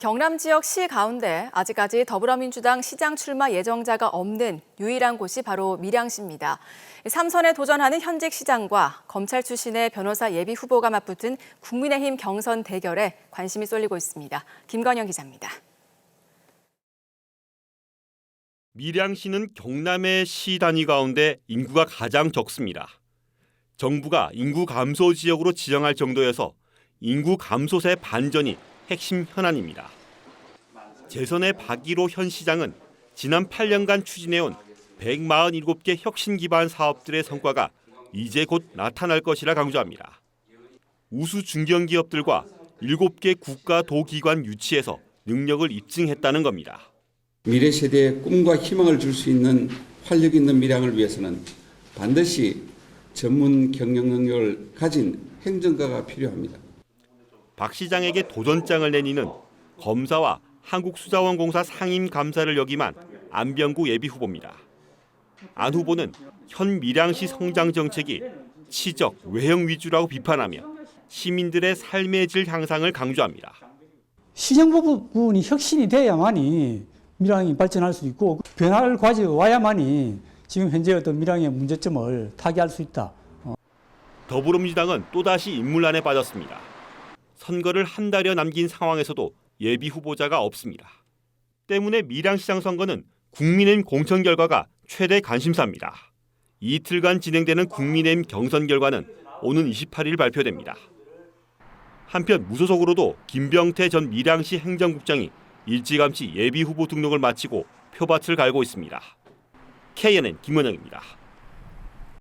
경남 지역 시 가운데 아직까지 더불어민주당 시장 출마 예정자가 없는 유일한 곳이 바로 밀양시입니다. 삼선에 도전하는 현직 시장과 검찰 출신의 변호사 예비 후보가 맞붙은 국민의힘 경선 대결에 관심이 쏠리고 있습니다. 김건영 기자입니다. 밀양시는 경남의 시 단위 가운데 인구가 가장 적습니다. 정부가 인구 감소 지역으로 지정할 정도여서 인구 감소세 반전이 핵심 현안입니다. 재선의 박일호 현 시장은 지난 8년간 추진해온 147개 혁신 기반 사업들의 성과가 이제 곧 나타날 것이라 강조합니다. 우수 중견 기업들과 7개 국가 도기관 유치해서 능력을 입증했다는 겁니다. 미래 세대에 꿈과 희망을 줄 수 있는 활력 있는 미래를 위해서는 반드시 전문 경영 능력을 가진 행정가가 필요합니다. 박 시장에게 도전장을 내니는 검사와 한국수자원공사 상임 감사를 역임한 안병구 예비 후보입니다. 안 후보는 현 밀양시 성장 정책이 치적 외형 위주라고 비판하며 시민들의 삶의 질 향상을 강조합니다. 시정 부분이 혁신이 돼야만이 밀양이 발전할 수 있고 변화를 가져와야만이 지금 현재 어떤 밀양의 문제점을 타개할 수 있다. 더불어민주당은 또다시 인물난에 빠졌습니다. 선거를 한 달여 남긴 상황에서도 예비 후보자가 없습니다. 때문에 밀양시장 선거는 국민의힘 공천 결과가 최대 관심사입니다. 이틀간 진행되는 국민의힘 경선 결과는 오는 28일 발표됩니다. 한편 무소속으로도 김병태 전 밀양시 행정국장이 일찌감치 예비 후보 등록을 마치고 표밭을 갈고 있습니다. KNN 김원영입니다.